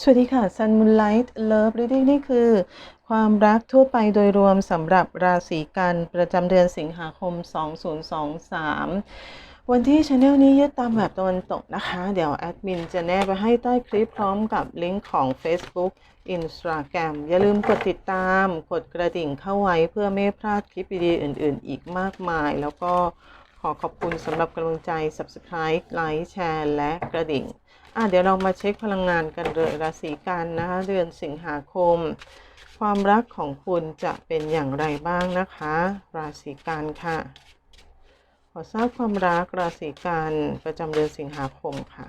สวัสดีค่ะ Sun Moonlight Love Reading นี่คือ ความรักทั่วไปโดยรวมสำหรับราศีกันประจำเดือนสิงหาคม 2023 วันที่ช anel นี้ยึดตามแบบตะวันตกนะคะ เดี๋ยวแอดมินจะแนบไปให้ใต้คลิปพร้อมกับลิงก์ของ Facebook Instagram อย่าลืมกดติดตาม กดกระดิ่งเข้าไว้เพื่อไม่พลาดคลิปดีๆอื่น ๆ อีกมากมาย แล้วก็ขอขอบคุณสำหรับกำลังใจ Subscribe ไลค์แชร์และกระดิ่ง อะเดี๋ยวเรามาเช็คพลังงานกันเลยราศีกันนะคะเดือนสิงหาคม ความรักของคุณจะเป็นอย่างไรบ้างนะคะ ราศีกันค่ะ ขอทราบความรักราศีกันประจำเดือนสิงหาคมค่ะ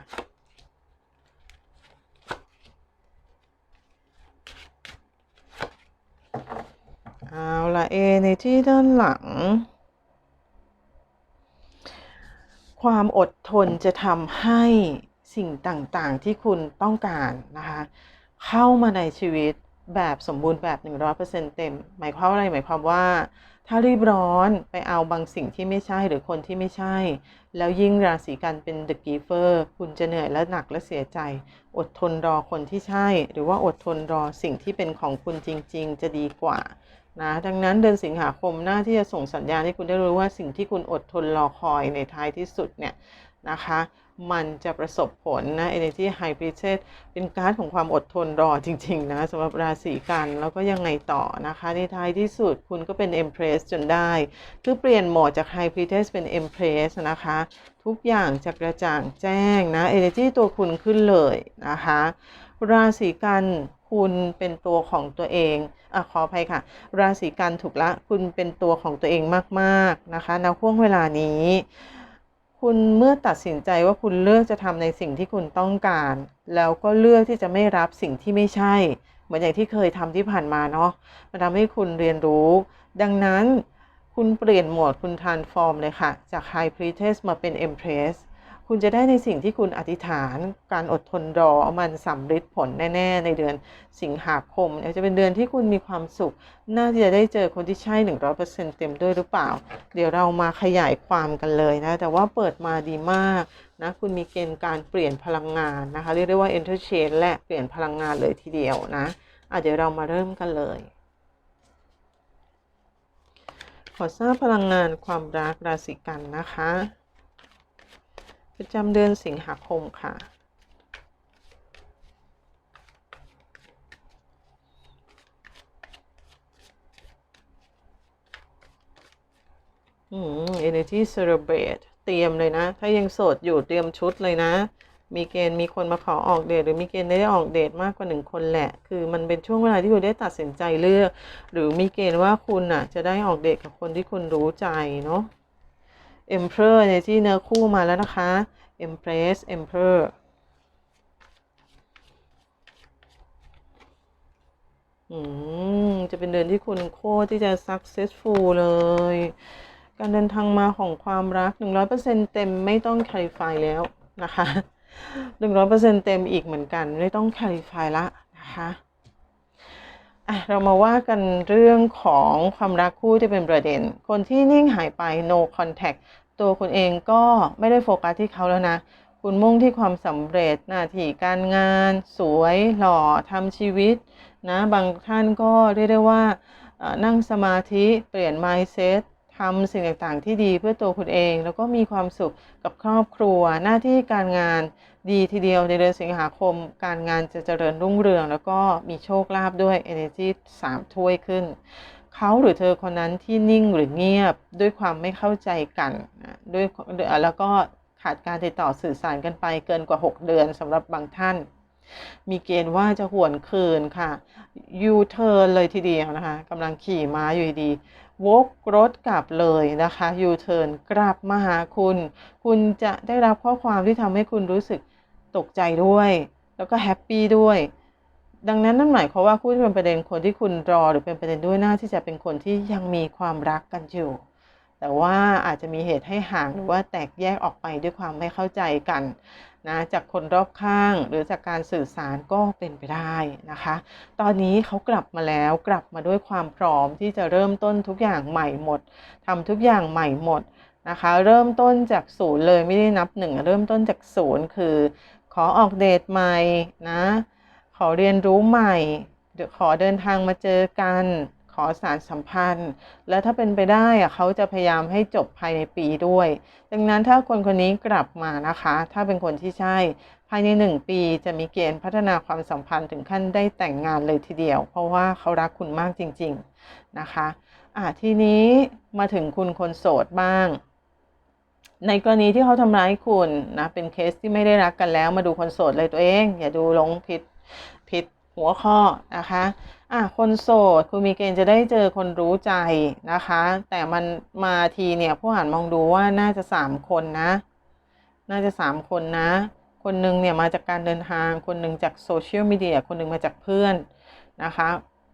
เอาละเอในที่ด้านหลัง ความอดทนจะทำให้ สิ่งต่างๆ ที่คุณต้องการนะคะ เข้ามาในชีวิตแบบสมบูรณ์แบบ 100%เต็ม หมายความว่าอะไรหมายความว่า ถ้ารีบร้อนไปเอาบางสิ่งที่ไม่ใช่หรือคนที่ไม่ใช่ แล้วยิ่งราศีกันเป็น The Giver คุณจะเหนื่อยและหนักและเสียใจ อดทนรอคนที่ใช่ หรือว่าอดทนรอสิ่งที่เป็นของคุณจริง ๆ จะดีกว่านะดังนั้นเดือนสิงหาคมหน้าที่จะส่งสัญญาณให้คุณได้รู้ว่าสิ่งที่คุณอดทนรอคอยในท้ายที่สุดเนี่ยนะคะ มันจะประสบผลนะ Energy High Priestess เป็นการ์ดของความอดทนรอจริง ๆ นะสำหรับราศีกันแล้วก็ยังไงต่อนะคะ ในท้ายที่สุดคุณก็เป็น Empress จนได้ คือเปลี่ยนโหมดจาก High Priestess เป็น Empress นะคะ ทุกอย่างจะกระจ่างแจ้งนะ Energy ตัวคุณขึ้นเลยนะคะ ราศีกันคุณเป็นตัวของตัวเองอขออภัยค่ะ ราศีกันถูกละ คุณเป็นตัวของตัวเองมาก ๆ นะคะในห่วงเวลานี้ คุณเมื่อตัดสินใจว่าคุณเลือกจะทำในสิ่งที่คุณต้องการ แล้วก็เลือกที่จะไม่รับสิ่งที่ไม่ใช่ เหมือนอย่างที่เคยทำที่ผ่านมาเนาะมันทำให้คุณเรียนรู้ ดังนั้นคุณเปลี่ยนโหมดคุณ transform เลยค่ะ จาก High Priestess มาเป็น Empress คุณจะได้ในสิ่งที่คุณอธิษฐาน การอดทนรอมันสำฤทธิ์ผลแน่ ๆ ในเดือนสิงหาคมจะเป็นเดือนที่คุณมีความสุข น่าจะได้เจอคนที่ใช่ 100%เต็มด้วยหรือเปล่า เดี๋ยวเรามาขยายความกันเลยนะ แต่ว่าเปิดมาดีมากนะคุณมีเกณฑ์การเปลี่ยนพลังงานนะคะ เรียกได้ว่า interchange และเปลี่ยนพลังงานเลยทีเดียวนะะเดี๋ยวเรามาเริ่มกันเลยขอทราบพลังงานความรักราศีกันนะคะ ประจำเดือนสิงหาคมค่ะ อืม energy celebrate เตรียมเลยนะ ถ้ายังโสดอยู่เตรียมชุดเลยนะ มีเกณฑ์มีคนมาขอออกเดทหรือมีเกณฑ์ได้ออกเดทมากกว่าหนึ่งคนแหละ คือมันเป็นช่วงเวลาที่คุณได้ตัดสินใจเลือก หรือมีเกณฑ์ว่าคุณอะ จะได้ออกเดทกับคนที่คุณรู้ใจเนาะ Emperor ในที่เนื้อคู่มาแล้วนะคะ Empress Emperor อืมจะเป็นเดือนที่คุณโคตรที่จะ successful เลย การเดินทางมาของความรัก 100%เต็มไม่ต้อง clarify แล้วนะคะ 100%เต็มอีกเหมือนกัน ไม่ต้อง clarify ละนะคะ อะเรามาว่ากันเรื่องของความรักคู่ที่เป็นประเด็น คนที่นิ่งหายไป no contact ตัวคุณเองก็ไม่ได้โฟกัสที่เขาแล้วนะ คุณมุ่งที่ความสำเร็จหน้าที่การงาน สวยหล่อทำชีวิตนะบางท่านก็เรียกได้ว่านั่งสมาธิเปลี่ยน mindset ทำสิ่งต่างๆที่ดีเพื่อตัวคุณเอง แล้วก็มีความสุขกับครอบครัวหน้าที่การงาน ดีทีเดียวในเดือนสิงหาคม การงานจะเจริญรุ่งเรือง แล้วก็มีโชคลาภด้วย energy 3 ถ้วยขึ้น เขาหรือเธอคนนั้นที่นิ่งหรือเงียบด้วยความไม่เข้าใจกันด้วยแล้วก็ขาดการติดต่อสื่อสารกันไปเกินกว่า 6 เดือนสำหรับบางท่าน มีเกณฑ์ว่าจะหวนคืนค่ะยูเทิร์นเลยทีเดียวนะคะกำลังขี่ม้าอยู่ดีวกรถกลับเลยนะคะยูเทิร์นกลับมาหาคุณ คุณจะได้รับข้อความที่ทำให้คุณรู้สึก ตกใจด้วย แล้วก็แฮปปี้ด้วย ดังนั้นนั่นหมายความว่าคู่ที่เป็นประเด็นคนที่คุณรอหรือเป็นประเด็นด้วยหน้าที่จะเป็นคนที่ยังมีความรักกันอยู่ แต่ว่าอาจจะมีเหตุให้ห่างหรือว่าแตกแยกออกไปด้วยความไม่เข้าใจกันนะจากคนรอบข้างหรือจากการสื่อสารก็เป็นไปได้นะคะ ตอนนี้เขากลับมาแล้วกลับมาด้วยความพร้อมที่จะเริ่มต้นทุกอย่างใหม่หมดทำทุกอย่างใหม่หมดนะคะ เริ่มต้นจากศูนย์เลยไม่ได้นับหนึ่งเริ่มต้นจากศูนย์คือ ขอออกเดทใหม่นะ ขอเรียนรู้ใหม่ขอเดินทางมาเจอกัน ขอสารสัมพันธ์ และถ้าเป็นไปได้อะเขาจะพยายามให้จบภายในปีด้วย ดังนั้นถ้าคนคนนี้กลับมานะคะ ถ้าเป็นคนที่ใช่ ภายในหนึ่งปีจะมีเกณฑ์พัฒนาความสัมพันธ์ถึงขั้นได้แต่งงานเลยทีเดียว เพราะว่าเขารักคุณมากจริง ๆนะคะอะทีนี้มาถึงคุณคนโสดบ้าง ในกรณีที่เขาทำร้ายคุณนะเป็นเคสที่ไม่ได้รักกันแล้ว มาดูคนโสดเลยตัวเอง อย่าดูหลงผิดผิดหัวข้อนะคะอะคนโสดคุณมีเกณฑ์จะได้เจอคนรู้ใจนะคะ แต่มันมาทีเนี่ยผู้อ่านมองดูว่าน่าจะสามคนนะ น่าจะสามคนนะ คนหนึ่งเนี่ยมาจากการเดินทาง คนหนึ่งจากโซเชียลมีเดียคนหนึ่งมาจากเพื่อนนะคะ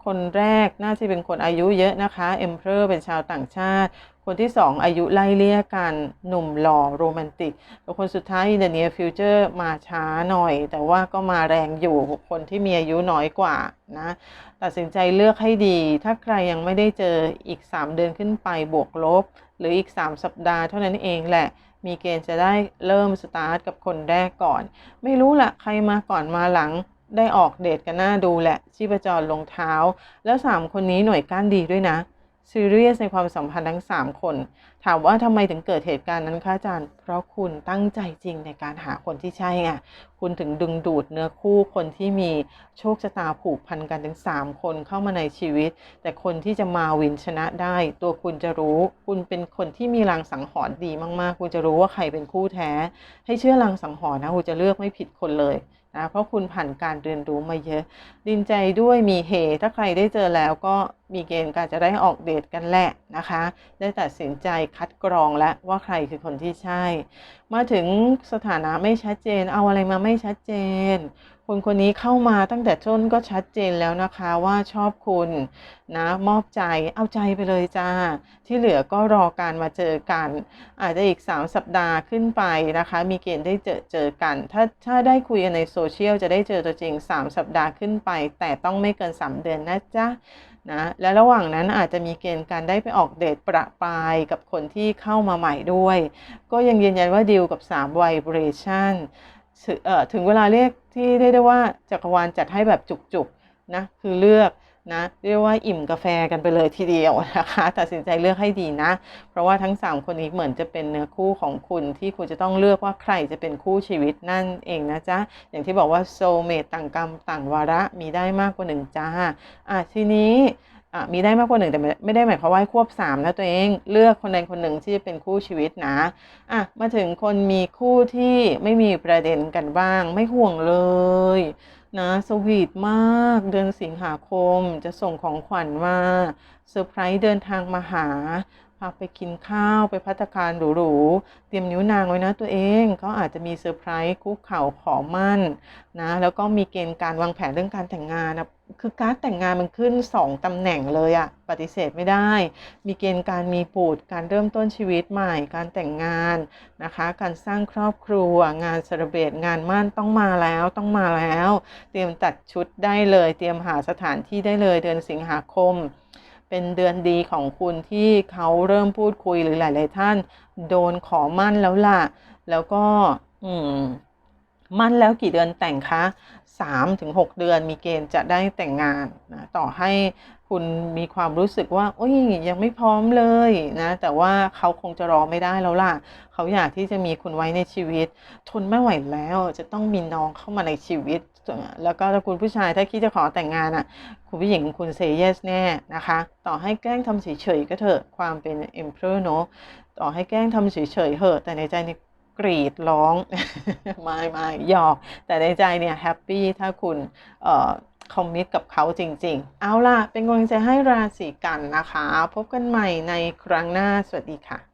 คนแรกน่าจะเป็นคนอายุเยอะนะคะเอ็มเพอร์เป็นชาวต่างชาติ คนที่สองอายุไล่เลี่ยกันหนุ่มหล่อโรแมนติกแล้วคนสุดท้าย in the near future มาช้าหน่อย แต่ว่าก็มาแรงอยู่คนที่มีอายุน้อยกว่านะตัดสินใจเลือกให้ดี ถ้าใครยังไม่ได้เจออีก 3 เดือนขึ้นไปบวกลบ หรืออีก 3 สัปดาห์เท่านั้นเองแหละมีเกณฑ์จะได้เริ่มสตาร์ทกับคนแรกก่อน ไม่รู้ละใครมาก่อนมาหลัง ได้ออกเดทกันหน้าดูแหละ ชีพจรลงเท้า แล้ว 3 คนนี้หน่วยก้านดีด้วยนะซีเรียสในความสัมพันธ์ทั้ง 3 คน ถามว่าทำไมถึงเกิดเหตุการณ์นั้นคะอาจารย์ เพราะคุณตั้งใจจริงในการหาคนที่ใช่ไงคุณถึงดึงดูดเนื้อคู่คนที่มีโชคชะตาผูกพันกันถึง 3 คนเข้ามาในชีวิต แต่คนที่จะมาวินชนะได้ ตัวคุณจะรู้ คุณเป็นคนที่มีรางสังหรณ์ดีมากๆ คุณจะรู้ว่าใครเป็นคู่แท้ ให้เชื่อรางสังหรณ์นะคุณจะเลือกไม่ผิดคนเลย นะเพราะคุณผ่านการเรียนรู้มาเยอะ ดินใจด้วยมีเหถ้าใครได้เจอแล้วก็มีเกณฑ์การจะได้ออกเดทกันแหละนะคะ ได้ตัดสินใจคัดกรองแล้วว่าใครคือคนที่ใช่ มาถึงสถานะไม่ชัดเจน เอาอะไรมาไม่ชัดเจน คนคนนี้เข้ามาตั้งแต่ต้นก็ชัดเจนแล้วนะคะว่าชอบคุณนะมอบใจเอาใจไปเลยจ้า ที่เหลือก็รอการมาเจอกัน อาจจะอีก 3 สัปดาห์ขึ้นไปนะคะ มีเกณฑ์ได้เจอเจอกัน ถ้าถ้าได้คุยในโซเชียลจะได้เจอตัวจริง 3 สัปดาห์ขึ้นไป แต่ต้องไม่เกิน 3 เดือนนะจ๊ะนะและระหว่างนั้นอาจจะมีเกณฑ์การได้ไปออกเดทประปรายกับคนที่เข้ามาใหม่ด้วย ก็ยังยืนยันว่าดีลกับ 3 vibration ถึงเวลาเรียกที่เรียกได้ว่าจักรวาลจัดให้แบบจุกๆนะคือเลือกนะเรียกว่าอิ่มกาแฟกันไปเลยทีเดียวนะคะตัดสินใจเลือกให้ดีนะ เพราะว่าทั้ง 3 คนนี้เหมือนจะเป็นเนื้อคู่ของคุณที่คุณจะต้องเลือกว่าใครจะเป็นคู่ชีวิตนั่นเองนะจ๊ะ อย่างที่บอกว่าโซเมตต่างกรรมต่างวาระมีได้มากกว่าหนึ่งจ้าอะทีนี้ มีได้มากกว่าหนึ่งแต่ไม่ได้หมายความว่าควบสามนะตัวเองเลือกคนใดคนหนึ่งที่จะเป็นคู่ชีวิตนะอะมาถึงคนมีคู่ที่ไม่มีประเด็นกันบ้าง ไม่ห่วงเลยนะสวีทมากเดือนสิงหาคมจะส่งของขวัญมาเซอร์ไพรส์เดินทางมาหา พาไปกินข้าวไปพัตคารหรูๆเตรียมนิ้วนางไว้นะตัวเองเขาอาจจะมีเซอร์ไพรส์คุกเข่าขอมั่นนะแล้วก็มีเกณฑ์การวางแผนเรื่องการแต่งงานนะคือการแต่งงานมันขึ้น 2 ตำแหน่งเลยอะปฏิเสธไม่ได้ มีเกณฑ์การมีปูดการเริ่มต้นชีวิตใหม่ การแต่งงานนะคะ การสร้างครอบครัว งานเซเลเบตงานมั่นต้องมาแล้วต้องมาแล้ว เตรียมตัดชุดได้เลย เตรียมหาสถานที่ได้เลยเดือนสิงหาคม เป็นเดือนดีของคุณที่เขาเริ่มพูดคุยหรือหลาย ๆ ท่าน โดนขอมั่นแล้วล่ะ แล้วก็อืมมั่นแล้วกี่เดือนแต่งคะ3ถึง6เดือนมีเกณฑ์จะได้แต่งงานนะต่อให้คุณมีความรู้สึกว่าโอ้ยยังไม่พร้อมเลยนะแต่ว่าเขาคงจะรอไม่ได้แล้วล่ะ เขาอยากที่จะมีคุณไว้ในชีวิต ทนไม่ไหวแล้วจะต้องมีน้องเข้ามาในชีวิต แล้วก็ถ้าคุณผู้ชายถ้าคิดจะขอแต่งงานอะ คุณผู้หญิงคุณเซเยสแน่นะคะ ต่อให้แกล้งทำเฉยๆก็เถอะความเป็นเอ็มเพรเนาะต่อให้แกล้งทำเฉยๆเหอะแต่ในใจนี่กรีดร้องไม่ไม่หยอก แต่ในใจเนี่ยแฮปปี้ถ้าคุณเอ่อคอมมิตกับเขาจริง ๆ เอาล่ะ เป็นกำลังใจให้ราศีกันนะคะ พบกันใหม่ในครั้งหน้า สวัสดีค่ะ